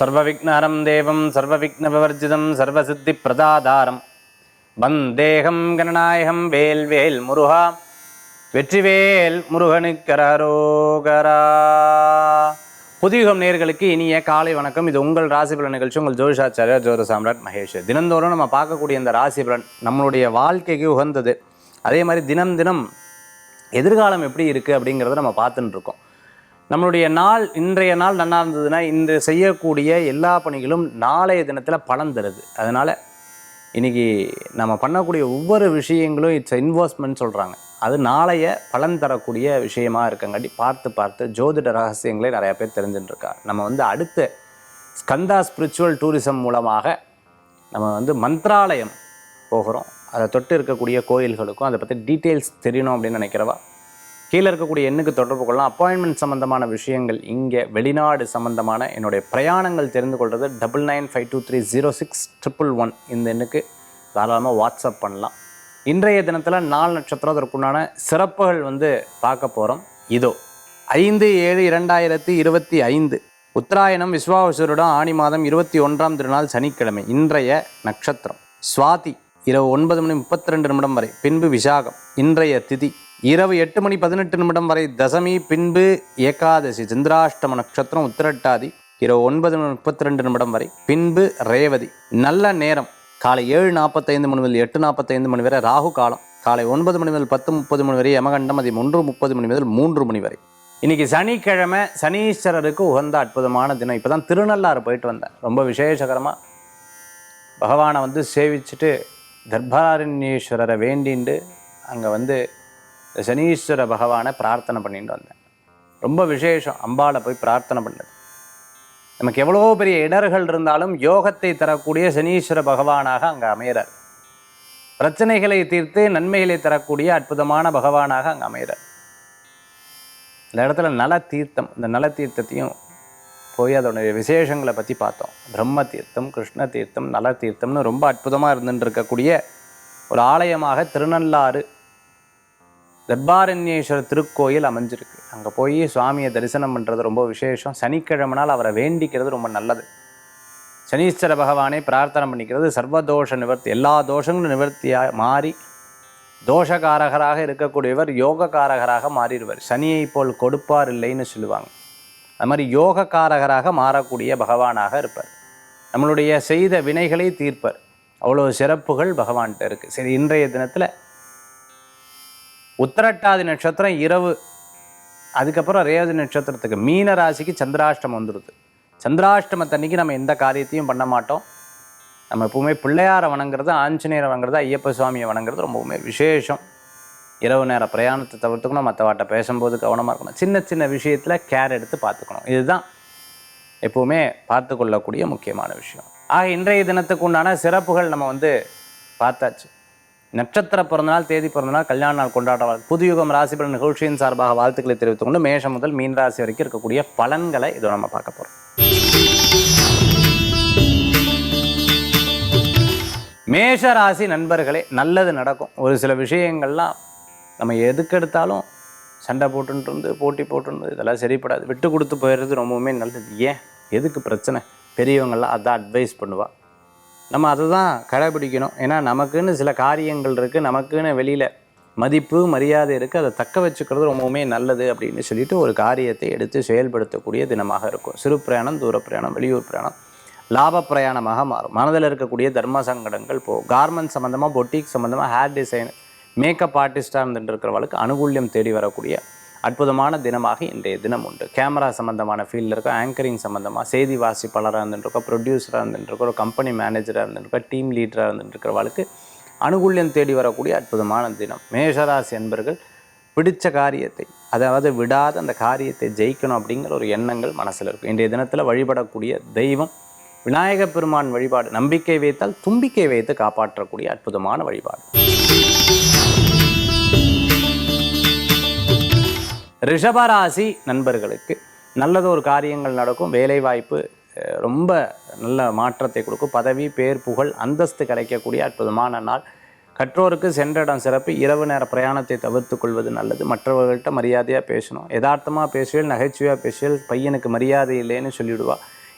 சர்வவிக்னரம் தேவம் சர்வவிக்னபவர்ஜிதம் சர்வசித்தி பிரதாதாரம் வந்தேகம் கணநாயகம் வேல் வேல் முருகா வெற்றிவேல் முருகனுக்கரோகரா புதியுகம் நேர்களுக்கு இனிய காலை வணக்கம். இது உங்கள் ராசி பலன் நிகழ்ச்சி. உங்கள் ஜோதிஷாச்சாரியா ஜோத சாம்ராட் மகேஷ். தினந்தோறும் நம்ம பார்க்கக்கூடிய இந்த ராசி பலன் நம்மளுடைய வாழ்க்கைக்கு உகந்தது. அதே மாதிரி தினம் தினம் எதிர்காலம் எப்படி இருக்குது அப்படிங்கிறத நம்ம பார்த்துட்டு இருக்கோம் நம்மளுடைய நாள் இன்றைய நாள் நல்லா இருந்ததுன்னா இன்று செய்யக்கூடிய எல்லா பணிகளும் நாளைய தினத்தில் பலன் தருது. அதனால் இன்னைக்கு நம்ம பண்ணக்கூடிய ஒவ்வொரு விஷயங்களும் இட்ஸ் இன்வெஸ்ட்மெண்ட் சொல்கிறாங்க அது நாளைய பலன் தரக்கூடிய விஷயமாக இருக்கங்காட்டி பார்த்து பார்த்து ஜோதிட ரகசியங்களே நிறையா பேர் தெரிஞ்சுட்டுருக்கா நம்ம வந்து அடுத்த ஸ்கந்தா ஸ்பிரிச்சுவல் டூரிசம் மூலமாக நம்ம வந்து மந்த்ராலயம் போகிறோம். அதை தொட்டு இருக்கக்கூடிய கோயில்களுக்கும் அதை பற்றி டீட்டெயில்ஸ் தெரியணும் அப்படின்னு நினைக்கிறவா? கீழே இருக்கக்கூடிய எண்ணுக்கு தொடர்பு கொள்ளலாம். அப்பாயின்மெண்ட் சம்மந்தமான விஷயங்கள் இங்கே வெளிநாடு சம்மந்தமான என்னுடைய பிரயாணங்கள் தெரிந்து கொள்வது double nine five two three zero six triple one இந்த எண்ணுக்கு தாராளமாக வாட்ஸ்அப் பண்ணலாம். இன்றைய தினத்தில் நாலு நட்சத்திரம் அதற்குண்டான சிறப்புகள் வந்து பார்க்க போகிறோம் இதோ ஐந்து ஏழு இரண்டாயிரத்தி இருபத்தி ஐந்து. உத்தராயணம் விஸ்வாவசுருடம் ஆணி மாதம் இருபத்தி ஒன்றாம் திருநாள் சனிக்கிழமை இன்றைய நட்சத்திரம். சுவாதி இரவு ஒன்பது மணி முப்பத்தி ரெண்டு நிமிடம் வரை. பின்பு விசாகம் இன்றைய திதி. இரவு எட்டு மணி பதினெட்டு நிமிடம் வரை தசமி பின்பு ஏகாதசி சந்திராஷ்டம நட்சத்திரம் உத்திரட்டாதி இரவு ஒன்பது முப்பத்தி ரெண்டு நிமிடம் வரை பின்பு ரேவதி. நல்ல நேரம். காலை ஏழு நாற்பத்தைந்து மணி முதல் எட்டு நாற்பத்தைந்து மணி வரை ராகு காலம். காலை ஒன்பது மணி முதல் பத்து முப்பது மணி வரை யமகண்டம். அது ஒன்று முப்பது மணி முதல் மூன்று மணி வரை. இன்றைக்கி சனிக்கிழமை சனீஸ்வரருக்கு உகந்த அற்புதமான தினம். இப்போ தான் திருநள்ளாறு போயிட்டு வந்தேன். ரொம்ப விசேஷகரமாக பகவானை வந்து சேவிச்சுட்டு தர்பாரண்யேஸ்வரரை வேண்டிண்டு அங்கே வந்து சனீஸ்வர பகவானை பிரார்த்தனை பண்ணிட்டு வந்தேன். ரொம்ப விசேஷம். அம்பாளை போய் பிரார்த்தனை பண்ணது. நமக்கு எவ்வளோ பெரிய இடர்கள் இருந்தாலும் யோகத்தை தரக்கூடிய சனீஸ்வர பகவானாக அங்கே அமைகிறார். பிரச்சனைகளை தீர்த்து நன்மைகளை தரக்கூடிய அற்புதமான பகவானாக அங்கே அமைகிறார். இந்த இடத்துல நல தீர்த்தம் இந்த நல தீர்த்தத்தையும் போய் அதனுடைய விசேஷங்களை பற்றி பார்த்தோம். பிரம்ம தீர்த்தம் கிருஷ்ண தீர்த்தம் நல தீர்த்தம்னு ரொம்ப அற்புதமாக இருந்துட்டு இருக்கக்கூடிய ஒரு ஆலயமாக திருநள்ளாறு தர்பாரண்யேஸ்வரர் திருக்கோயில் அமைஞ்சிருக்கு. அங்கே போய் சுவாமியை தரிசனம் பண்ணுறது ரொம்ப விசேஷம். சனிக்கிழமைனால் அவரை வேண்டிக்கிறது ரொம்ப நல்லது. சனீஸ்வர பகவானை பிரார்த்தனை பண்ணிக்கிறது சர்வதோஷ நிவர்த்தி எல்லா தோஷங்களும் நிவர்த்தியாக மாறி தோஷகாரகராக இருக்கக்கூடியவர் யோகக்காரகராக மாறிடுவார். சனியை போல் கொடுப்பார் இல்லைன்னு சொல்லுவாங்க. அது மாதிரி யோகக்காரகராக மாறக்கூடிய பகவானாக இருப்பார். நம்மளுடைய செய்த வினைகளை தீர்ப்பர். அவ்வளோ சிறப்புகள் பகவான்கிட்ட இருக்குது சரி இன்றைய தினத்தில் உத்தரட்டாதி நட்சத்திரம் இரவு. அதுக்கப்புறம் ரேவதி நட்சத்திரத்துக்கு மீன ராசிக்கு சந்திராஷ்டம் வந்துடுது சந்திராஷ்டமத்தன்னைக்கு நம்ம எந்த காரியத்தையும் பண்ண மாட்டோம். நம்ம எப்பவுமே பிள்ளையாரை வணங்குறது ஆஞ்சநேயரை வணங்குறது ஐயப்ப சுவாமியை வணங்குறது ரொம்பவுமே விசேஷம். இரவு நேர பிரயாணத்தை தவிர்த்துக்கணும் மற்றவாட்ட பேசும்போது கவனமாக இருக்கணும். சின்ன சின்ன விஷயத்தில் கேர் எடுத்து பார்த்துக்கணும். இதுதான் எப்பவுமே பார்த்து கொள்ளக்கூடிய முக்கியமான விஷயம். ஆக இன்றைய தினத்துக்கு உண்டான சிறப்புகள் நம்ம வந்து பார்த்தாச்சு. நட்சத்திர பிறந்தநாள் தேதி பிறந்தநாள் கல்யாண நாள் கொண்டாடுற புதுயுகம் ராசி பலன் நிகழ்ச்சியின் சார்பாக வாழ்த்துக்களை தெரிவித்துக் கொண்டு மேஷம் முதல் மீன் ராசி வரைக்கும் இருக்கக்கூடிய பலன்களை இதோ நம்ம பார்க்க போகிறோம் மேஷ ராசி நண்பர்களே நல்லது நடக்கும். ஒரு சில விஷயங்கள்லாம் நம்ம எதுக்கெடுத்தாலும் சண்டை போட்டுட்டு இருந்து போட்டி போட்டுருந்து இதெல்லாம் சரிப்படாது. விட்டு கொடுத்து போயிடுறது ரொம்பவுமே நல்லது. ஏன்? எதுக்கு பிரச்சனை? பெரியவங்கள்லாம் அதான் அட்வைஸ் பண்ணுவாள் நம்ம அதை தான் கடைபிடிக்கணும். ஏன்னா நமக்குன்னு சில காரியங்கள் இருக்குது நமக்குன்னு வெளியில் மதிப்பு மரியாதை இருக்குது அதை தக்க வச்சுக்கிறது ரொம்பவுமே நல்லது அப்படின்னு சொல்லிட்டு ஒரு காரியத்தை எடுத்து செயல்படுத்தக்கூடிய தினமாக இருக்கும். சிறு பிரயாணம் தூர பிரயாணம் வெளியூர் பிரயாணம். லாப பிரயாணமாக மாறும். மனதில் இருக்கக்கூடிய தர்ம சங்கடங்கள் போகும். கார்மெண்ட் சம்மந்தமாக பொட்டிக் சம்மந்தமாக ஹேர் டிசைன் மேக்கப் ஆர்டிஸ்டாக இருந்துட்டு இருக்கிறவளுக்கு அனுகூல்யம் தேடி வரக்கூடிய அற்புதமான தினமாக இன்றைய தினம் உண்டு. கேமரா சம்மந்தமான ஃபீல்டில் இருக்கோம் ஆங்கரிங் சம்மந்தமாக செய்தி வாசிப்பாளராக இருந்துருக்கோம் ப்ரொடியூசராக இருந்துருக்கோம் ஒரு கம்பெனி மேனேஜராக இருந்துருக்கோம் டீம் லீடராக இருந்துருக்கிறவளுக்கு அனுகூல்யம் தேடி வரக்கூடிய அற்புதமான தினம். மேஷராசி என்பர்கள் பிடித்த காரியத்தை அதாவது விடாத அந்த காரியத்தை ஜெயிக்கணும் அப்படிங்கிற ஒரு எண்ணங்கள் மனசில் இருக்கும். இன்றைய தினத்தில் வழிபடக்கூடிய தெய்வம் விநாயகப் பெருமான் வழிபாடு நம்பிக்கை வைத்தால் தும்பிக்கை வைத்து காப்பாற்றக்கூடிய அற்புதமான வழிபாடு. ரிஷபராசி நண்பர்களுக்கு நல்லது ஒரு காரியங்கள் நடக்கும் வேலைவாய்ப்பு ரொம்ப நல்ல மாற்றத்தை கொடுக்கும். பதவி பேர் புகழ் அந்தஸ்து கிடைக்கக்கூடிய அற்புதமான நாள். கற்றோருக்கு சென்ற இடம் சிறப்பு இரவு நேர பிரயாணத்தை தவிர்த்து கொள்வது நல்லது. மற்றவர்கள்ட்ட மரியாதையாக பேசணும். யதார்த்தமாக பேசுவேல் நகைச்சுவையாக பேசுவேல் பையனுக்கு மரியாதை இல்லைன்னு சொல்லிவிடுவா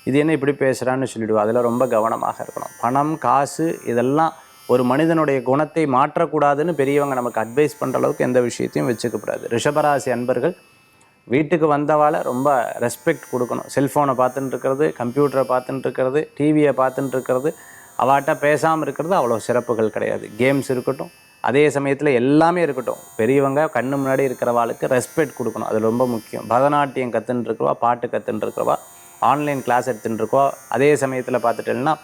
இது என்ன இப்படி பேசுகிறான்னு சொல்லிவிடுவா அதில் ரொம்ப கவனமாக இருக்கணும். பணம் காசு இதெல்லாம் ஒரு மனிதனுடைய குணத்தை மாற்றக்கூடாதுன்னு பெரியவங்க நமக்கு அட்வைஸ் பண்ணுற அளவுக்கு எந்த விஷயத்தையும் வச்சுக்கக்கூடாது. ரிஷபராசி அன்பர்கள் வீட்டுக்கு வந்தவாளை ரொம்ப ரெஸ்பெக்ட் கொடுக்கணும். செல்ஃபோனை பார்த்துட்டு இருக்கிறது கம்ப்யூட்டரை பார்த்துட்டு இருக்கிறது டிவியை பார்த்துட்டு இருக்கிறது அவாட்ட பேசாமல் இருக்கிறது அவ்வளோ சிறப்புகள் கிடையாது. கேம்ஸ் இருக்கட்டும் அதே சமயத்தில் எல்லாமே இருக்கட்டும். பெரியவங்க கண்ணு முன்னாடி இருக்கிறவாளுக்கு ரெஸ்பெக்ட் கொடுக்கணும். அது ரொம்ப முக்கியம். பரதநாட்டியம் கற்றுன்னு இருக்கிறவா பாட்டு கற்றுன்னு இருக்கிறவா ஆன்லைன் கிளாஸ் எடுத்துகிட்டு இருக்கோ அதே சமயத்தில் பார்த்துட்டேன்னா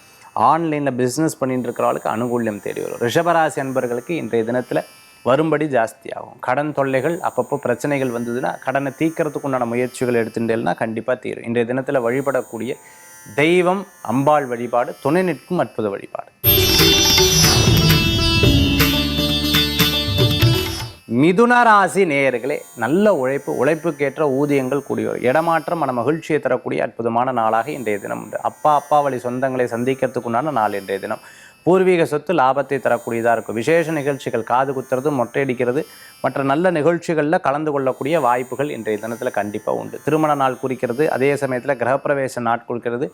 ஆன்லைனில் பிஸ்னஸ் பண்ணிட்டு இருக்கிறவளுக்கு அனுகூல்யம் தேடி வரும். ரிஷபராசி அன்பர்களுக்கு இன்றைய தினத்தில் வரும்படி ஜாஸ்தியாகும். கடன் தொல்லைகள் அப்பப்போ பிரச்சனைகள் வந்ததுன்னா கடனை தீர்க்கறதுக்கு உண்டான முயற்சிகள் எடுத்துட்டேன்னா கண்டிப்பாக தீரும். இன்றைய தினத்தில் வழிபடக்கூடிய தெய்வம் அம்பாள் வழிபாடு துணை நிற்கும் அற்புத வழிபாடு. மிதுன ராசி நேயர்களே நல்ல உழைப்பு உழைப்புக்கேற்ற ஊதியங்கள் கூடிய இடமாற்றம் மன மகிழ்ச்சியை தரக்கூடிய அற்புதமான நாளாக இன்றைய தினம் உண்டு. அப்பா அப்பா வழி சொந்தங்களை சந்திக்கிறதுக்குண்டான நாள் இன்றைய தினம். பூர்வீக சொத்து லாபத்தை தரக்கூடியதாக இருக்கும். விசேஷ நிகழ்ச்சிகள் காது குத்துறது மொட்டையடிக்கிறது மற்ற நல்ல நிகழ்ச்சிகளில் கலந்து கொள்ளக்கூடிய வாய்ப்புகள் இன்றைய தினத்தில் கண்டிப்பாக உண்டு. திருமண நாள் குறிக்கிறது அதே சமயத்தில் கிரகப்பிரவேச நாட் குறிக்கிறது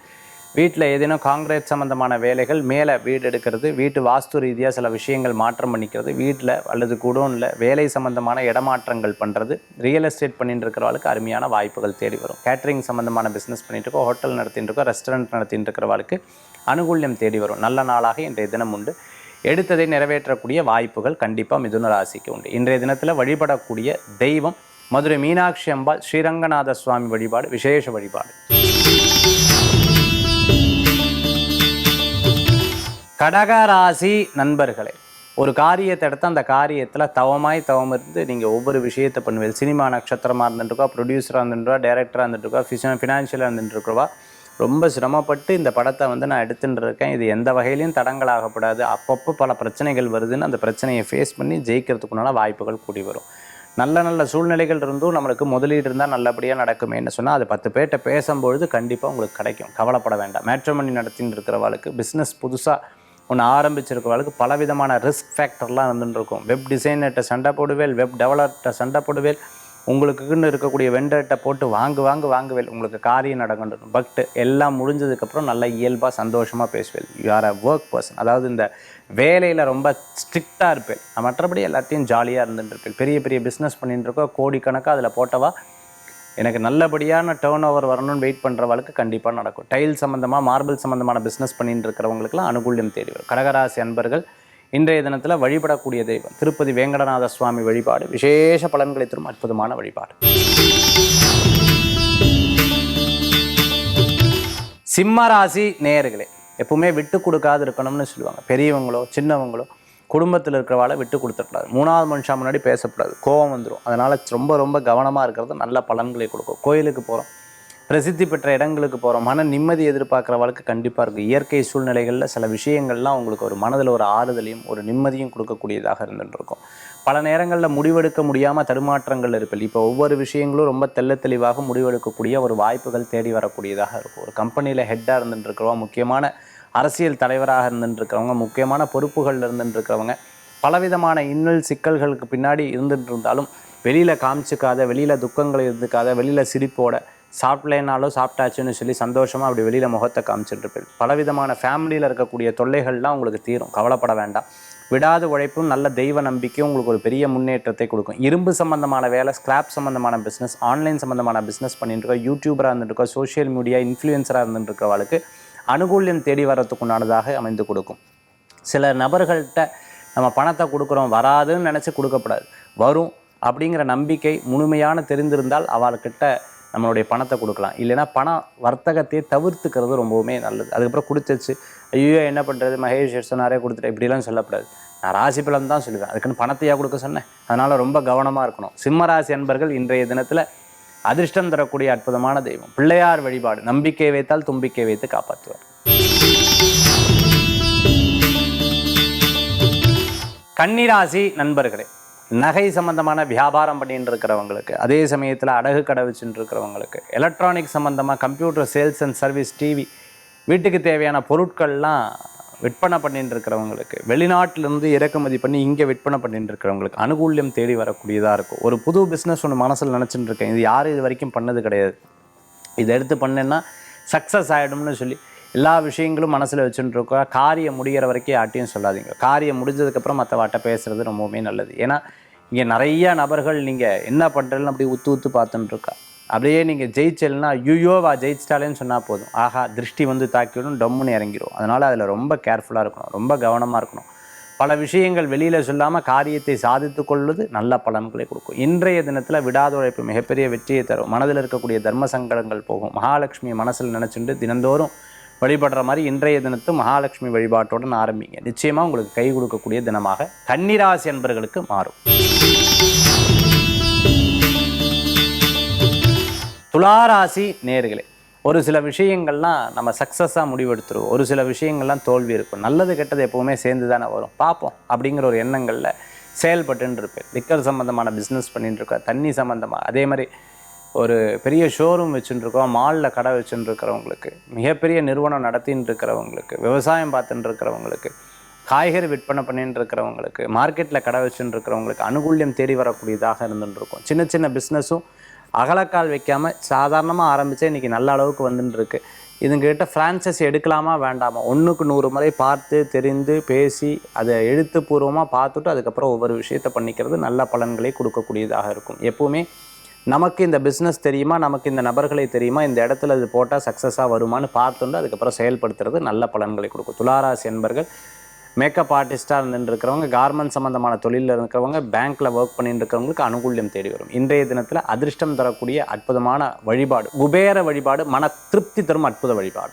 வீட்டில் ஏதேனும் காங்கிரீட் சம்மந்தமான வேலைகள் மேலே வீடு எடுக்கிறது வீட்டு வாஸ்து ரீதியாக சில விஷயங்கள் மாற்றம் பண்ணிக்கிறது வீட்டில் அல்லது குடோனில் வேலை சம்மந்தமான இடமாற்றங்கள் பண்ணுறது ரியல் எஸ்டேட் பண்ணிட்டு இருக்கிறவளுக்கு அருமையான வாய்ப்புகள் தேடி வரும். கேட்ரிங் சம்மந்தமான பிஸ்னஸ் பண்ணிட்டு இருக்கோம் ஹோட்டல் நடத்திட்டு இருக்கோம் ரெஸ்டாரண்ட் நடத்திட்டு இருக்கிறவளுக்கு அனுகூல்யம் தேடி வரும். நல்ல நாளாக இன்றைய தினம் உண்டு. எடுத்ததை நிறைவேற்றக்கூடிய வாய்ப்புகள் கண்டிப்பாக மிதுன ராசிக்கு உண்டு. இன்றைய தினத்தில் வழிபடக்கூடிய தெய்வம் மதுரை மீனாட்சி அம்பாள் ஸ்ரீரங்கநாத சுவாமி வழிபாடு விசேஷ வழிபாடு. கடகராசி நண்பர்களே ஒரு காரியத்தை எடுத்து அந்த காரியத்தில் தவமாய் தவம் இருந்து நீங்கள் ஒவ்வொரு விஷயத்தை பண்ணுவீங்க. சினிமா நட்சத்திரமாக இருந்துட்டுருக்கா ப்ரொடியூசராக இருந்துட்டுருக்கா டேரக்டராக இருந்துட்டுருக்கா ஃபிஷ ஃபினான்ஷியலாக இருந்துட்டுருக்கவா? ரொம்ப சிரமப்பட்டு இந்த படத்தை வந்து நான் எடுத்துட்டு இருக்கேன் இது எந்த வகையிலையும் தடங்களாகப்படாது அப்பப்போ பல பிரச்சனைகள் வருதுன்னு அந்த பிரச்சனையை ஃபேஸ் பண்ணி ஜெயிக்கிறதுக்குனால வாய்ப்புகள் கூடி வரும். நல்ல நல்ல சூழ்நிலைகள் இருந்தும் நம்மளுக்கு முதலீடு இருந்தால் நல்லபடியாக நடக்குமேன்னு சொன்னால் அது பத்து பேர்கிட்ட பேசும்பொழுது கண்டிப்பாக உங்களுக்கு கிடைக்கும். கவலைப்பட வேண்டாம். மேட்ரமணி நடத்தின்னு இருக்கிறவளுக்கு பிஸ்னஸ் புதுசாக ஒன்று ஆரம்பிச்சிருக்கிறவளுக்கு பலவிதமான ரிஸ்க் ஃபேக்டர்லாம் இருந்துட்டு இருக்கும் வெப் டிசைனர்கிட்ட சண்டை போடுவேல் வெப் டெவலப்பர்கிட்ட சண்டை போடுவேல் உங்களுக்குன்னு இருக்கக்கூடிய வெண்டர்கிட்ட போட்டு வாங்கு வாங்கு வாங்குவேல். உங்களுக்கு காரியம் நடக்கணும். பட் எல்லாம் முடிஞ்சதுக்கப்புறம் நல்லா இயல்பாக சந்தோஷமாக பேசுவேல். You are a work person அதாவது இந்த வேலையில் ரொம்ப ஸ்ட்ரிக்டாக இருப்பேன். மற்றபடி எல்லாத்தையும் ஜாலியாக இருந்துட்டு இருப்பேன். பெரிய பெரிய பிஸ்னஸ் பண்ணிட்டு இருக்கோம். கோடிக்கணக்காக அதில் போட்டவா? எனக்கு நல்லபடியான டேர்ன் ஓவர் வரணும்னு வெயிட் பண்ணுறவளுக்கு கண்டிப்பாக நடக்கும். டைல் சம்மந்தமாக மார்பிள் சம்மந்தமான பிஸ்னஸ் பண்ணிட்டு இருக்கிறவங்களுக்குலாம் அனுகூல்யம் தேடி வரும். கடகராசி அன்பர்கள் இன்றைய தினத்தில் வழிபடக்கூடிய தெய்வம் திருப்பதி வேங்கடநாத சுவாமி வழிபாடு விசேஷ பலன்களை தரும் அற்புதமான வழிபாடு. சிம்ம ராசி நேயர்களே எப்பவுமே விட்டு கொடுக்காது இருக்கணும்னு சொல்லுவாங்க. பெரியவங்களோ சின்னவங்களோ குடும்பத்தில் இருக்கிறவாளை விட்டு கொடுத்துடக்கூடாது மூணாவது மனுஷன் முன்னாடி பேசக்கூடாது. கோபம் வந்துடும் அதனால் ரொம்ப ரொம்ப கவனமாக இருக்கிறது நல்ல பலன்களை கொடுக்கும். கோயிலுக்கு போகிறோம் பிரசித்தி பெற்ற இடங்களுக்கு போகிறோம் மன நிம்மதி எதிர்பார்க்குற வாழ்க்கை கண்டிப்பாக இருக்குது இயற்கை சூழ்நிலைகளில் சில விஷயங்கள்லாம் உங்களுக்கு ஒரு மனதில் ஒரு ஆறுதலையும் ஒரு நிம்மதியும் கொடுக்கக்கூடியதாக இருந்துருக்கும் பல நேரங்களில் முடிவெடுக்க முடியாமல் தடுமாற்றங்கள் இருப்பில் இப்போ ஒவ்வொரு விஷயங்களும் ரொம்ப தெள்ள தெளிவாக முடிவெடுக்கக்கூடிய ஒரு வாய்ப்புகள் தேடி வரக்கூடியதாக இருக்கும். ஒரு கம்பெனியில் ஹெட்டாக இருந்துட்டு முக்கியமான அரசியல் தலைவராக இருந்துட்டு முக்கியமான பொறுப்புகளில் இருந்துட்டு பலவிதமான இன்னல் சிக்கல்களுக்கு பின்னாடி இருந்துட்டு இருந்தாலும் வெளியில் காமிச்சிக்காத வெளியில் துக்கங்களை இருந்துக்காத வெளியில் சிரிப்போட சாப்பிடலைனாலும் சாப்பிட்டாச்சுன்னு சொல்லி சந்தோஷமாக அப்படி வெளியில் முகத்தை காமிச்சிட்டு இருப்பேன் பலவிதமான ஃபேமிலியில் இருக்கக்கூடிய தொல்லைகள்லாம் உங்களுக்கு தீரும். கவலைப்பட வேண்டாம். விடாத உழைப்பும் நல்ல தெய்வ நம்பிக்கையும் உங்களுக்கு ஒரு பெரிய முன்னேற்றத்தை கொடுக்கும். இரும்பு சம்பந்தமான வேலை ஸ்கிராப் சம்மந்தமான பிஸ்னஸ் ஆன்லைன் சம்மந்தமான பிஸ்னஸ் பண்ணிட்டு இருக்கோம் யூடியூபராக இருந்துட்டு இருக்கோம் சோஷியல் மீடியா இன்ஃப்ளூயன்சராக இருந்துட்டு இருக்கிறவளுக்கு அனுகூல்யம் தேடி வரத்துக்குண்டானதாக அமைந்து கொடுக்கும். சில நபர்கள்ட்ட நம்ம பணத்தை கொடுக்குறோம் வராதுன்னு நினச்சி கொடுக்கக்கூடாது வரும் அப்படிங்கிற நம்பிக்கை முழுமையான தெரிந்திருந்தால் அவர்கிட்ட நம்மளுடைய பணத்தை கொடுக்கலாம். இல்லைன்னா பண வர்த்தகத்தையே தவிர்த்துக்கிறது ரொம்பவுமே நல்லது. அதுக்கப்புறம் கொடுத்துச்சு ஐயோ என்ன பண்ணுறது மகேஷ் சொன்னாரே கொடுத்துட்டு இப்படிலாம் சொல்லக்கூடாது நான் ராசி பலன் தான் சொல்லுவேன். அதுக்குன்னு பணத்தையாக கொடுக்க சொன்னேன். அதனால் ரொம்ப கவனமாக இருக்கணும். சிம்ம ராசி அன்பர்கள் இன்றைய தினத்தில் அதிர்ஷ்டம் தரக்கூடிய அற்புதமான தெய்வம். பிள்ளையார் வழிபாடு நம்பிக்கை வைத்தால் தும்பிக்கை வைத்து காப்பாற்றுவார். கன்னிராசி நண்பர்களே நகை சம்பந்தமான வியாபாரம் பண்ணிட்டு இருக்கிறவங்களுக்கு அதே சமயத்தில் அடகு கடை வச்சுட்டு இருக்கிறவங்களுக்கு எலக்ட்ரானிக் சம்பந்தமாக computer sales and service TV வீட்டுக்கு தேவையான பொருட்கள்லாம் விற்பனை பண்ணிட்டு இருக்கிறவங்களுக்கு வெளிநாட்டிலேருந்து இறக்குமதி பண்ணி இங்கே விற்பனை பண்ணிட்டு இருக்கிறவங்களுக்கு அனுகூல்யம் தேடி வரக்கூடியதாக இருக்கும். ஒரு புது பிஸ்னஸ் ஒன்று மனசில் நினச்சிட்டு இருக்கேன் இது யாரும் இது வரைக்கும் பண்ணது கிடையாது. இதை எடுத்து பண்ணேன்னா சக்ஸஸ் ஆகிடும்னு சொல்லி எல்லா விஷயங்களும் மனசில் வச்சுட்டு இருக்கோம் காரியம் முடிகிற வரைக்கும் யார்ட்டையும் சொல்லாதீங்க. காரியம் முடிஞ்சதுக்கப்புறம் மற்றவாட்ட பேசுகிறது ரொம்பவுமே நல்லது. ஏன்னா இங்கே நிறைய நபர்கள் நீங்கள் என்ன பண்ணுறதுன்னு அப்படி உத்து உத்து பார்த்துட்டு இருக்கா அப்படியே நீங்கள் ஜெயிச்சல்னா ஐயோவா ஜெயிச்சிட்டாலேன்னு சொன்னால் போதும். ஆஹா திருஷ்டி வந்து தாக்கிவிடும் டம்முன்னு இறங்கிடும் அதனால் அதில் ரொம்ப கேர்ஃபுல்லாக இருக்கணும் ரொம்ப கவனமாக இருக்கணும். பல விஷயங்கள் வெளியில் சொல்லாமல் காரியத்தை சாதித்து கொள்வது நல்ல பலன்களை கொடுக்கும். இன்றைய தினத்தில் விடாத உழைப்பு மிகப்பெரிய வெற்றியை தரும். மனதில் இருக்கக்கூடிய தர்ம சங்கடங்கள் போகும். மகாலட்சுமி மனசில் நினச்சிட்டு தினந்தோறும் வழிபடுற மாதிரி இன்றைய தினத்து மகாலட்சுமி வழிபாட்டுடன் ஆரம்பிங்க. நிச்சயமாக உங்களுக்கு கை கொடுக்கக்கூடிய தினமாக கன்னிராசி என்பர்களுக்கு மாறும். துளாராசி நேர்களே ஒரு சில விஷயங்கள்லாம் நம்ம சக்ஸஸாக முடிவெடுத்துருவோம். ஒரு சில விஷயங்கள்லாம் தோல்வி இருக்கும். நல்லது கெட்டது எப்போவுமே சேர்ந்து தானே வரும். பார்ப்போம் அப்படிங்கிற ஒரு எண்ணங்களில் செயல்பட்டுன்னு இருப்பேன். லிக்கர் சம்மந்தமான பிஸ்னஸ் பண்ணிட்டுருக்கோம் தண்ணி சம்மந்தமாக அதே மாதிரி ஒரு பெரிய ஷோரூம் வச்சுட்டுருக்கோம் மாலில் கடை வச்சுட்டுருக்கிறவங்களுக்கு மிகப்பெரிய நிறுவனம் நடத்தின்னு இருக்கிறவங்களுக்கு விவசாயம் பார்த்துட்டு இருக்கிறவங்களுக்கு காய்கறி விற்பனை பண்ணிட்டு இருக்கிறவங்களுக்கு மார்க்கெட்டில் கடை வச்சுட்டு இருக்கிறவங்களுக்கு அனுகூல்யம் தேடி வரக்கூடியதாக இருந்துட்டு இருக்கும். சின்ன சின்ன பிஸ்னஸும் அகலக்கால் வைக்காமல் சாதாரணமாக ஆரம்பித்தே இன்றைக்கி நல்ல அளவுக்கு வந்துட்டு இருக்கு இதுங்கிட்ட ஃப்ரான்சைஸ் எடுக்கலாமா வேண்டாமா? ஒன்றுக்கு நூறு முறை பார்த்து தெரிந்து பேசி அதை எழுத்துப்பூர்வமாக பார்த்துட்டு அதுக்கப்புறம் ஒவ்வொரு விஷயத்தை பண்ணிக்கிறது நல்ல பலன்களை கொடுக்கக்கூடியதாக இருக்கும். எப்போவுமே நமக்கு இந்த பிஸ்னஸ் தெரியுமா? நமக்கு இந்த நபர்களை தெரியுமா? இந்த இடத்துல இது போட்டால் சக்ஸஸாக வருமான்னு பார்த்துட்டு அதுக்கப்புறம் செயல்படுத்துறது நல்ல பலன்களை கொடுக்கும். துளாராசி என்பர்கள் மேக்கப் ஆர்டிஸ்ட்டாக இருந்துட்டு இருக்கிறவங்க கார்மெண்ட் சம்மந்தமான தொழிலில் இருக்கிறவங்க பேங்க்கில் ஒர்க் பண்ணிட்டு இருக்கிறவங்களுக்கு அனுகூல்யம் தேடி வரும். இன்றைய தினத்தில் அதிர்ஷ்டம் தரக்கூடிய அற்புதமான வழிபாடு குபேர வழிபாடு மன திருப்தி தரும் அற்புத வழிபாடு.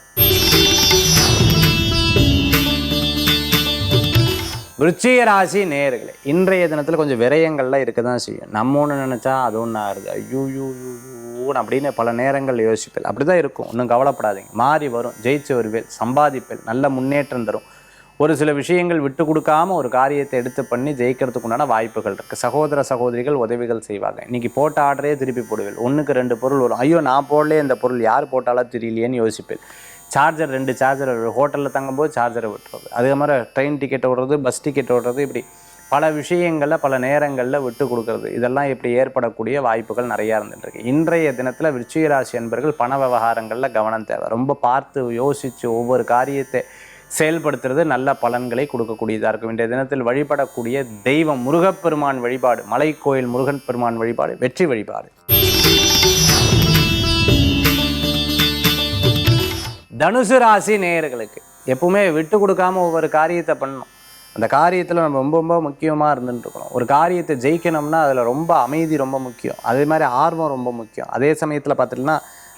விருச்சிக ராசி நேயர்களே இன்றைய தினத்தில் கொஞ்சம் விரயங்கள்லாம் இருக்க தான் செய்யும். நம்ம ஒன்று நினச்சா அது ஒன்று ஆறுது. ஐயோ யூ யூ அப்படின்னு பல நேரங்கள் யோசிப்பேன். அப்படி தான் இருக்கும். ஒன்றும் கவலைப்படாதீங்க. மாறி வரும். ஜெயிச்சு வருவேல் சம்பாதிப்பேல் நல்ல முன்னேற்றம் தரும். ஒரு சில விஷயங்கள் விட்டு கொடுக்காம ஒரு காரியத்தை எடுத்து பண்ணி ஜெயிக்கிறதுக்கு உண்டான வாய்ப்புகள் இருக்குது சகோதர சகோதரிகள் உதவிகள் செய்வாங்க. இன்னைக்கு போட்ட ஆர்டரே திருப்பி போடுவேன். ஒன்றுக்கு ரெண்டு பொருள் வரும். ஐயோ நான் போடலே இந்த பொருள். யார் போட்டாலும் தெரியலையேன்னு யோசிப்பேன். சார்ஜர் ரெண்டு சார்ஜர் ஹோட்டலில் தங்கும்போது சார்ஜரை விட்டுறது அதே மாதிரி ட்ரெயின் டிக்கெட் ஓடுறது பஸ் டிக்கெட் ஓடுறது இப்படி பல விஷயங்களில் பல நேரங்களில் விட்டு கொடுக்கறது. இதெல்லாம் இப்படி ஏற்படக்கூடிய வாய்ப்புகள் நிறையா இருந்துட்டுருக்கு இன்றைய தினத்தில் விருச்சிகராசி என்பர்கள் பண விவகாரங்களில் கவனம் தேவை. ரொம்ப பார்த்து யோசித்து ஒவ்வொரு காரியத்தை செயல்படுத்துறது நல்ல பலன்களை கொடுக்கக்கூடியதாக இருக்கும். இன்றைய தினத்தில் வழிபடக்கூடிய தெய்வம் முருகப்பெருமான் வழிபாடு மலை கோயில் முருகன் பெருமான் வழிபாடு வெற்றி வழிபாடு. தனுசு ராசி நேயர்களுக்கு எப்பவுமே விட்டு கொடுக்காம ஒவ்வொரு காரியத்தை பண்ணணும். அந்த காரியத்தில் நம்ம ரொம்ப ரொம்ப முக்கியமாக இருந்துட்டு இருக்கணும். ஒரு காரியத்தை ஜெயிக்கணும்னா அதில் ரொம்ப அமைதி ரொம்ப முக்கியம். அதே மாதிரி ஆர்வம் ரொம்ப முக்கியம். அதே சமயத்தில் பார்த்துட்டுனா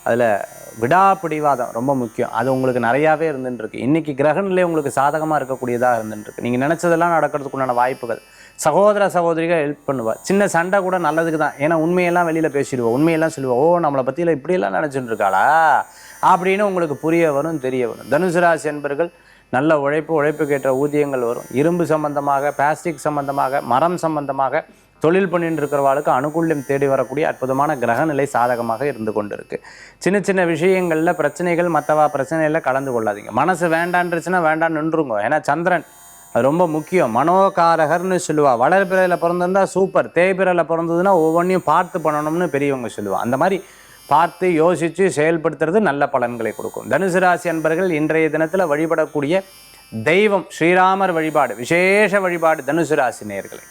அதில் விடாப்பிடிவாதம் ரொம்ப முக்கியம். அது உங்களுக்கு நிறையாவே இருந்துட்டுருக்கு இன்றைக்கி இன்னைக்கு கிரகநிலை உங்களுக்கு சாதகமாக இருக்கக்கூடியதாக இருந்துட்டுருக்கு நீங்கள் நினச்சதெல்லாம் நடக்கிறதுக்கு உண்டான வாய்ப்புகள். சகோதர சகோதரிகள் ஹெல்ப் பண்ணுவாள் சின்ன சண்டை கூட நல்லதுக்கு தான் ஏன்னா உண்மையெல்லாம் வெளியில் பேசிடுவோம் உண்மையெல்லாம் சொல்லுவோம் ஓ நம்மளை பற்றியில் இப்படியெல்லாம் நினச்சிட்டு இருக்காளா அப்படின்னு உங்களுக்கு புரிய வரும் தெரிய வரும். தனுசு ராசி என்பர்கள் நல்ல உழைப்பு உழைப்புக்கேற்ற ஊதியங்கள் வரும். இரும்பு சம்பந்தமாக பிளாஸ்டிக் சம்பந்தமாக மரம் சம்பந்தமாக தொழில் பண்ணிட்டு இருக்கிறவாளுக்கு அனுகூல்யம் தேடி வரக்கூடிய அற்புதமான கிரகநிலை சாதகமாக இருந்து கொண்டு இருக்கு சின்ன சின்ன விஷயங்களில் பிரச்சனைகள் மற்றவா பிரச்சனையில் கலந்து கொள்ளாதீங்க. மனசு வேண்டான்றுச்சுன்னா வேண்டாம் நின்றுங்க. ஏன்னா சந்திரன் ரொம்ப முக்கியம். மனோகாரகர்னு சொல்லுவா. வளர்பிறையில் பிறந்திருந்தா சூப்பர். தேய்பிறையில் பிறந்ததுன்னா ஒவ்வொன்றையும் பார்த்து பண்ணணும்னு பெரியவங்க சொல்லுவா. அந்த மாதிரி பார்த்து யோசித்து செயல்படுத்துறது நல்ல பலன்களை கொடுக்கும். தனுசு ராசி அன்பர்கள் இன்றைய தினத்தில் வழிபடக்கூடிய தெய்வம் ஸ்ரீராமர் வழிபாடு விசேஷ வழிபாடு தனுசு ராசி நேர்களை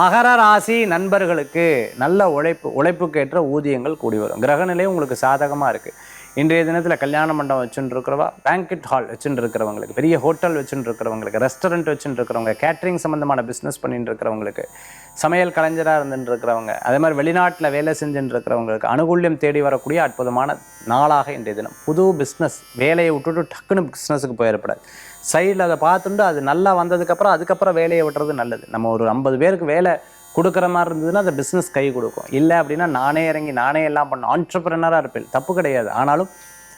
மகர ராசி நண்பர்களுக்கு நல்ல உழைப்பு உழைப்புக்கேற்ற ஊதியங்கள் கூடி வரும். கிரகநிலை உங்களுக்கு சாதகமாக இருக்குது இன்றைய தினத்தில் கல்யாண மண்டபம் வச்சுட்டு இருக்கிறவா பேங்கெட் ஹால் வச்சுட்டு இருக்கிறவங்களுக்கு பெரிய ஹோட்டல் வச்சுட்டு இருக்கிறவங்களுக்கு ரெஸ்டாரண்ட் வச்சுட்டு இருக்கிறவங்க கேட்ரிங் சம்மந்தமான பிஸ்னஸ் பண்ணிட்டு இருக்கிறவங்களுக்கு சமையல் கலைஞராக இருந்துட்டு இருக்கிறவங்க அதே மாதிரி வெளிநாட்டில் வேலை செஞ்சுட்டு இருக்கிறவங்களுக்கு அனுகூல்யம் தேடி வரக்கூடிய அற்புதமான நாளாக இன்றைய தினம். புது பிஸ்னஸ் வேலையை விட்டுட்டு டக்குன்னு பிஸ்னஸுக்கு போயிடப்படாது. சைடில் அதை பார்த்துட்டு அது நல்லா வந்ததுக்கப்புறம் அதுக்கப்புறம் வேலையை விட்டுறது நல்லது. நம்ம ஒரு ஐம்பது பேருக்கு வேலை கொடுக்குற மாதிரி இருந்ததுன்னா அந்த பிஸ்னஸ் கை கொடுக்கும். இல்லை அப்படின்னா நானே இறங்கி நானே எல்லாம் பண்ண ஆண்டர்பிரினராக இருப்பேன். தப்பு கிடையாது. ஆனாலும்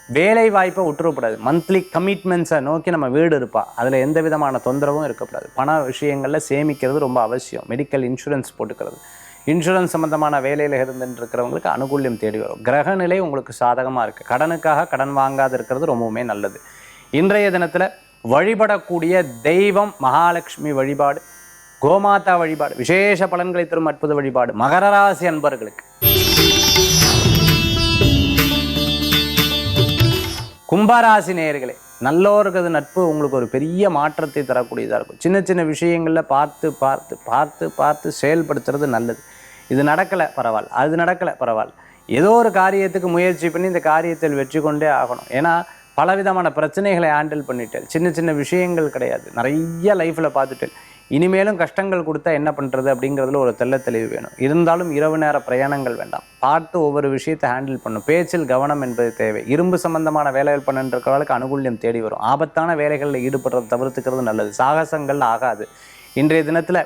வேலை வாய்ப்பை விட்டுறக்கூடாது. மந்த்லி கமிட்மெண்ட்ஸை நோக்கி நம்ம வீடு இருப்பா. அதில் எந்த விதமான தொந்தரவும் இருக்கக்கூடாது. பண விஷயங்களில் சேமிக்கிறது ரொம்ப அவசியம். மெடிக்கல் இன்சூரன்ஸ் போட்டுக்கிறது. இன்சூரன்ஸ் சம்மந்தமான வேலையில் இருந்துருக்கிறவங்களுக்கு அனுகூல்யம் தேடி வரும். கிரகநிலை உங்களுக்கு சாதகமாக இருக்குது கடனுக்காக கடன் வாங்காது இருக்கிறது ரொம்பவுமே நல்லது. இன்றைய தினத்தில் வழிபடக்கூடிய தெய்வம் மகாலட்சுமி வழிபாடு கோமாதா வழிபாடு விசேஷ பலன்களை தரும் அற்புத வழிபாடு மகர ராசி அன்பர்களுக்கு. கும்பராசி நேயர்களே நல்லோருக்கிறது நட்பு உங்களுக்கு ஒரு பெரிய மாற்றத்தை தரக்கூடியதாக இருக்கும். சின்ன சின்ன விஷயங்களில் பார்த்து பார்த்து பார்த்து பார்த்து செயல்படுத்துறது நல்லது. இது நடக்கலை பரவாயில்ல. அது நடக்கலை பரவாயில்ல. ஏதோ ஒரு காரியத்துக்கு முயற்சி பண்ணி இந்த காரியத்தில் வெற்றி கொண்டே ஆகணும். ஏன்னா பலவிதமான பிரச்சனைகளை ஹேண்டில் பண்ணிட்டேன். சின்ன சின்ன விஷயங்கள் கிடையாது. நிறைய லைஃப்பில் பார்த்துட்டேன். இனிமேலும் கஷ்டங்கள் கொடுத்தா என்ன பண்ணுறது அப்படிங்கிறதுல ஒரு தெல்ல தெளிவு வேணும். இருந்தாலும் இரவு நேர பிரயாணங்கள் வேண்டாம். பார்த்து ஒவ்வொரு விஷயத்தை ஹேண்டில் பண்ணும் பேச்சில் கவனம் என்பது தேவை. இரும்பு சம்பந்தமான வேலைகள் பண்ணுன்றவர்களுக்கு அனுகூல்யம் தேடி வரும். ஆபத்தான வேலைகளில் ஈடுபடுறத தவிர்த்துக்கிறது நல்லது. சாகசங்கள் ஆகாது. இன்றைய தினத்தில்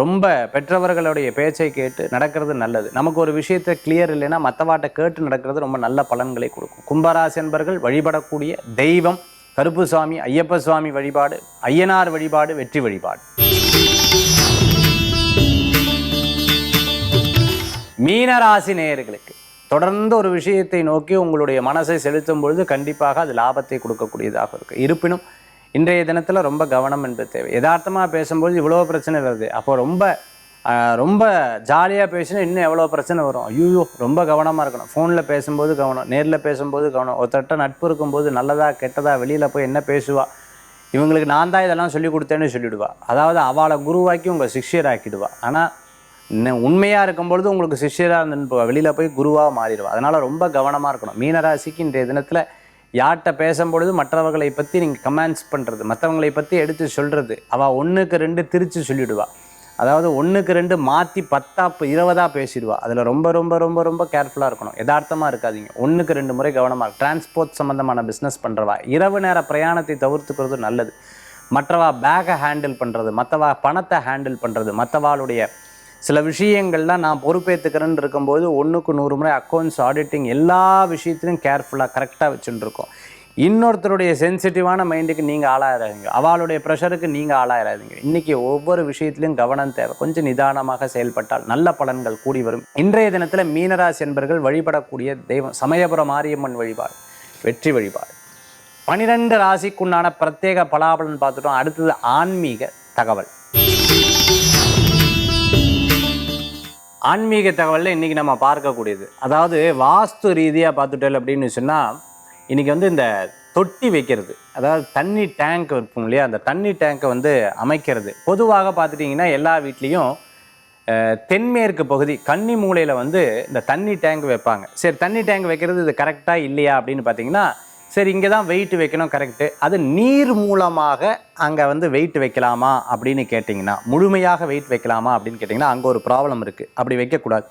ரொம்ப பெற்றவர்களுடைய பேச்சை கேட்டு நடக்கிறது நல்லது. நமக்கு ஒரு விஷயத்தை கிளியர் இல்லைன்னா மற்றவாட்டை கேட்டு நடக்கிறது ரொம்ப நல்ல பலன்களை கொடுக்கும். கும்பராசி என்பர்கள் வழிபடக்கூடிய தெய்வம் கருப்புசாமி ஐயப்ப சுவாமி வழிபாடு ஐயனார் வழிபாடு வெற்றி வழிபாடு. மீனராசி நேயர்களுக்கு தொடர்ந்து ஒரு விஷயத்தை நோக்கி உங்களுடைய மனசை செலுத்தும் பொழுது கண்டிப்பாக அது லாபத்தை கொடுக்கக்கூடியதாக இருக்குது இருப்பினும் இன்றைய தினத்தில் ரொம்ப கவனம் என்பது தேவை. யதார்த்தமாக பேசும்போது இவ்வளோ பிரச்சனை வருது. அப்போ ரொம்ப ரொம்ப ஜாலியாக பேசினா இன்னும் எவ்வளோ பிரச்சனை வரும்? ஐயோ ரொம்ப கவனமாக இருக்கணும். ஃபோனில் பேசும்போது கவனம் நேரில் பேசும்போது கவனம். ஒருத்தட்ட நட்பு இருக்கும்போது நல்லதா கெட்டதா வெளியில் போய் என்ன பேசுவா? இவங்களுக்கு நான் தான் இதெல்லாம் சொல்லி கொடுத்தேன்னு சொல்லிவிடுவா அதாவது அவளை குருவாக்கி உங்கள் சிஷ்யராக்கிடுவா. ஆனால் இன்னும் உண்மையாக இருக்கும்பொழுது உங்களுக்கு சிஷ்யராக இருந்து வெளியில் போய் குருவாக மாறிடுவா. அதனால் ரொம்ப கவனமாக இருக்கணும். மீனராசிக்கு இன்றைய தினத்தில் யார்கிட்ட பேசும்பொழுது மற்றவர்களை பற்றி நீங்கள் கமெண்ட்ஸ் பண்ணுறது மற்றவங்களை பற்றி எடுத்து சொல்கிறது அவள் ஒன்றுக்கு ரெண்டு திரித்து சொல்லிவிடுவாள் அதாவது ஒன்றுக்கு ரெண்டு மாற்றி பத்தா இருபதாக பேசிடுவா. அதில் ரொம்ப ரொம்ப ரொம்ப ரொம்ப கேர்ஃபுல்லாக இருக்கணும். யதார்த்தமாக இருக்காதீங்க. ஒன்றுக்கு ரெண்டு முறை கவனமாக டிரான்ஸ்போர்ட் சம்மந்தமான பிஸ்னஸ் பண்ணுறவா இரவு நேர பிரயாணத்தை தவிர்த்துக்கிறது நல்லது. மற்றவா பேக்கை ஹேண்டில் பண்ணுறது மற்றவா பணத்தை ஹேண்டில் பண்ணுறது மற்றவாளுடைய சில விஷயங்கள்லாம் நான் பொறுப்பேற்றுக்கிறேன்னு இருக்கும்போது ஒன்றுக்கு நூறு முறை அக்கௌண்ட்ஸ் ஆடிட்டிங் எல்லா விஷயத்திலும் கேர்ஃபுல்லாக கரெக்டாக வச்சுட்டுருக்கோம் இன்னொருத்தருடைய சென்சிட்டிவான மைண்டுக்கு நீங்கள் ஆளாயிராதீங்க. அவளுடைய ப்ரெஷருக்கு நீங்கள் ஆளாயிராதீங்க. இன்றைக்கி ஒவ்வொரு விஷயத்திலும் கவனம் தேவை. கொஞ்சம் நிதானமாக செயல்பட்டால் நல்ல பலன்கள் கூடி வரும். இன்றைய தினத்தில் மீனராசி என்பர்கள் வழிபடக்கூடிய தெய்வம் சமயபுரம் மாரியம்மன் வழிபாடு வெற்றி வழிபாடு. பனிரெண்டு ராசிக்குண்டான பிரத்யேக பலாபலன் பார்த்துட்டோம். அடுத்தது ஆன்மீக தகவல். ஆன்மீக தகவலில் இன்றைக்கி நம்ம பார்க்கக்கூடியது. அதாவது வாஸ்து ரீதியாக பார்த்துட்டோம் அப்படின்னு சொன்னால் இன்றைக்கி வந்து இந்த தொட்டி வைக்கிறது அதாவது தண்ணி டேங்க் வைப்போம் இல்லையா? அந்த தண்ணி டேங்க்கை வந்து அமைக்கிறது. பொதுவாக பார்த்துட்டிங்கன்னா எல்லா வீட்லேயும் தென்மேற்கு பகுதி கன்னி மூலையில் வந்து இந்த தண்ணி டேங்க் வைப்பாங்க. சரி தண்ணி டேங்க் வைக்கிறது இது கரெக்டாக இல்லையா அப்படின்னு பார்த்தீங்கன்னா சரி இங்கே தான் வெயிட் வைக்கணும் கரெக்டு அது நீர் மூலமாக அங்கே வந்து வெயிட் வைக்கலாமா அப்படின்னு கேட்டிங்கன்னா முழுமையாக வெயிட் வைக்கலாமா அப்படின்னு கேட்டிங்கன்னா அங்கே ஒரு ப்ராப்ளம் இருக்குது அப்படி வைக்கக்கூடாது.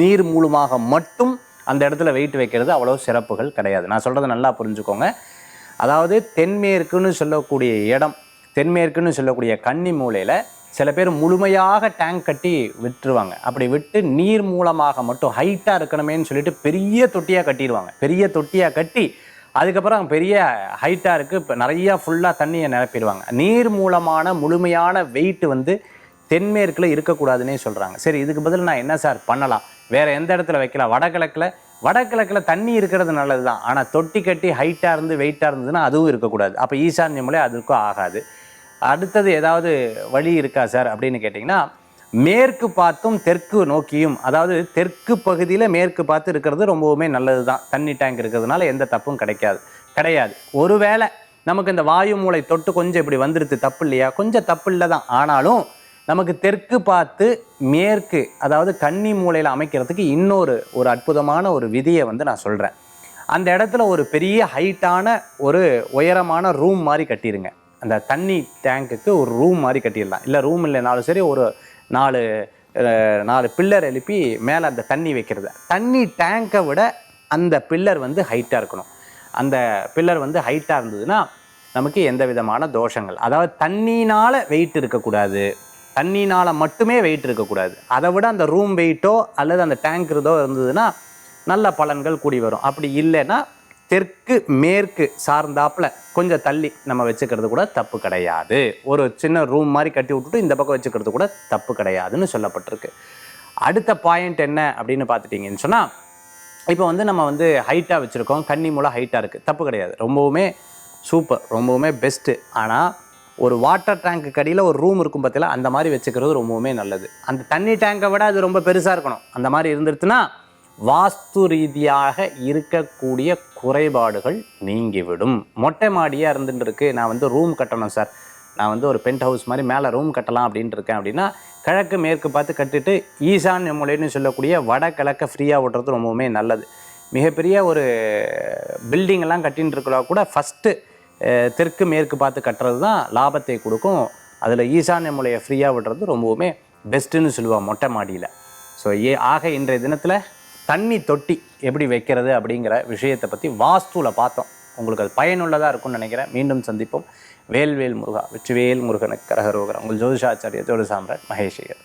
நீர் மூலமாக மட்டும் அந்த இடத்துல வெயிட் வைக்கிறது அவ்வளோ சிறப்புகள் கிடையாது. நான் சொல்கிறத நல்லா புரிஞ்சுக்கோங்க. அதாவது தென்மேற்குன்னு சொல்லக்கூடிய இடம் தென்மேற்குன்னு சொல்லக்கூடிய கன்னி மூலையில் சில பேர் முழுமையாக டேங்க் கட்டி விட்டுருவாங்க. அப்படி விட்டு நீர் மூலமாக மட்டும் ஹைட்டாக இருக்கணுமேன்னு சொல்லிட்டு பெரிய தொட்டியாக கட்டிடுவாங்க. பெரிய தொட்டியாக கட்டி அதுக்கப்புறம் பெரிய ஹைட்டாக இருக்குது இப்போ நிறையா ஃபுல்லாக தண்ணியை நிரப்பிடுவாங்க. நீர் மூலமான முழுமையான வெயிட் வந்து தென்மேற்கில் இருக்கக்கூடாதுன்னே சொல்கிறாங்க சரி இதுக்கு பதில் நான் என்ன சார் பண்ணலாம்? வேறு எந்த இடத்துல வைக்கலாம்? வடகிழக்கில்? வடகிழக்கில் தண்ணி இருக்கிறது நல்லது தான் ஆனால் தொட்டி கட்டி ஹைட்டாக இருந்து வெயிட்டாக இருந்ததுன்னா அதுவும் இருக்கக்கூடாது. அப்போ ஈசான்ய மூலை அதுக்கும் ஆகாது. அடுத்தது ஏதாவது வழி இருக்கா சார் அப்படின்னு கேட்டிங்கன்னா மேற்கு பார்த்தும் தெற்கு நோக்கியும் அதாவது தெற்கு பகுதியில் மேற்கு பார்த்து இருக்கிறது ரொம்பவுமே நல்லது தான் தண்ணி டேங்க் இருக்கிறதுனால எந்த தப்பும் கிடைக்காது. கிடையாது. ஒருவேளை நமக்கு இந்த வாயு மூளை தொட்டு கொஞ்சம் இப்படி வந்துடுது தப்பு இல்லையா? கொஞ்சம் தப்பு இல்லை தான். ஆனாலும் நமக்கு தெற்கு பார்த்து மேற்கு அதாவது கன்னி மூலையில் அமைக்கிறதுக்கு இன்னொரு ஒரு அற்புதமான ஒரு விதியை வந்து நான் சொல்கிறேன் அந்த இடத்துல ஒரு பெரிய ஹைட்டான ஒரு உயரமான ரூம் மாதிரி கட்டிடுங்க அந்த தண்ணி டேங்க்குக்கு ஒரு ரூம் மாதிரி கட்டிடலாம். இல்லை ரூம் இல்லைனாலும் சரி ஒரு நாலு நாலு பில்லர் எழுப்பி மேலே அந்த தண்ணி வைக்கிறது. தண்ணி டேங்கை விட அந்த பில்லர் வந்து ஹைட்டாக இருக்கணும். அந்த பில்லர் வந்து ஹைட்டாக இருந்ததுன்னா நமக்கு எந்த விதமான தோஷங்கள்? அதாவது தண்ணினால் வெயிட் இருக்கக்கூடாது. தண்ணினால் மட்டுமே வெயிட் இருக்கக்கூடாது. அதை விட அந்த ரூம் வெயிட்டோ அல்லது அந்த டேங்க் இருந்தோ இருந்ததுன்னா நல்ல பலன்கள் கூடி வரும். அப்படி இல்லைன்னா தெற்கு மேற்கு சார்ந்தாப்பில் கொஞ்சம் தள்ளி நம்ம வச்சுக்கிறது கூட தப்பு கிடையாது. ஒரு சின்ன ரூம் மாதிரி கட்டி விட்டுட்டு இந்த பக்கம் வச்சுக்கிறது கூட தப்பு கிடையாதுன்னு சொல்லப்பட்டிருக்கு. அடுத்த பாயிண்ட் என்ன அப்படின்னு பார்த்துட்டிங்கன்னு சொன்னால் இப்போ வந்து நம்ம வந்து ஹைட்டாக வச்சுருக்கோம். கன்னி மூலம் ஹைட்டாக இருக்குது தப்பு கிடையாது. ரொம்பவுமே சூப்பர் ரொம்பவுமே பெஸ்ட்டு ஆனால் ஒரு வாட்டர் டேங்க்கு அடியில் ஒரு ரூம் இருக்கும் பார்த்தீங்களா அந்த மாதிரி வச்சுக்கிறது ரொம்பவுமே நல்லது. அந்த தண்ணி டேங்கை விட அது ரொம்ப பெருசாக இருக்கணும். அந்த மாதிரி இருந்துருச்சுன்னா வாஸ்து ரீதியாக இருக்கக்கூடிய குறைபாடுகள் நீங்கிவிடும். மொட்டை மாடியாக இருந்துட்டு இருக்கு நான் வந்து ரூம் கட்டணும் சார் நான் வந்து ஒரு பென்ட் ஹவுஸ் மாதிரி மேலே ரூம் கட்டலாம் அப்படின்ட்டு இருக்கேன் அப்படின்னா கிழக்கு மேற்கு பார்த்து கட்டிட்டு ஈசான் மூலைன்னு சொல்லக்கூடிய வடகிழக்க ஃப்ரீயாக விடுறது ரொம்பவுமே நல்லது. மிகப்பெரிய ஒரு பில்டிங்கெல்லாம் கட்டின்னு இருக்கிறா கூட ஃபஸ்ட்டு தெற்கு மேற்கு பார்த்து கட்டுறது தான் லாபத்தை கொடுக்கும். அதில் ஈசான்ய மூலையை ஃப்ரீயாக விடுறது ரொம்பவுமே பெஸ்ட்டுன்னு சொல்லுவாள் மொட்டை மாடியில். ஸோ ஏ ஆக இன்றைய தினத்தில் தண்ணி தொட்டி எப்படி வைக்கிறது அப்படிங்கிற விஷயத்தை பற்றி வாஸ்துவில் பார்த்தோம். உங்களுக்கு அது பயனுள்ளதாக இருக்கும்னு நினைக்கிறேன். மீண்டும் சந்திப்போம். வேல்வேல் முருகா வெற்றிவேல் முருகனுக்கு கரகரோகரம். உங்கள் ஜோதிஷாச்சாரிய ஜோதி மகேஷ் ஐயர்.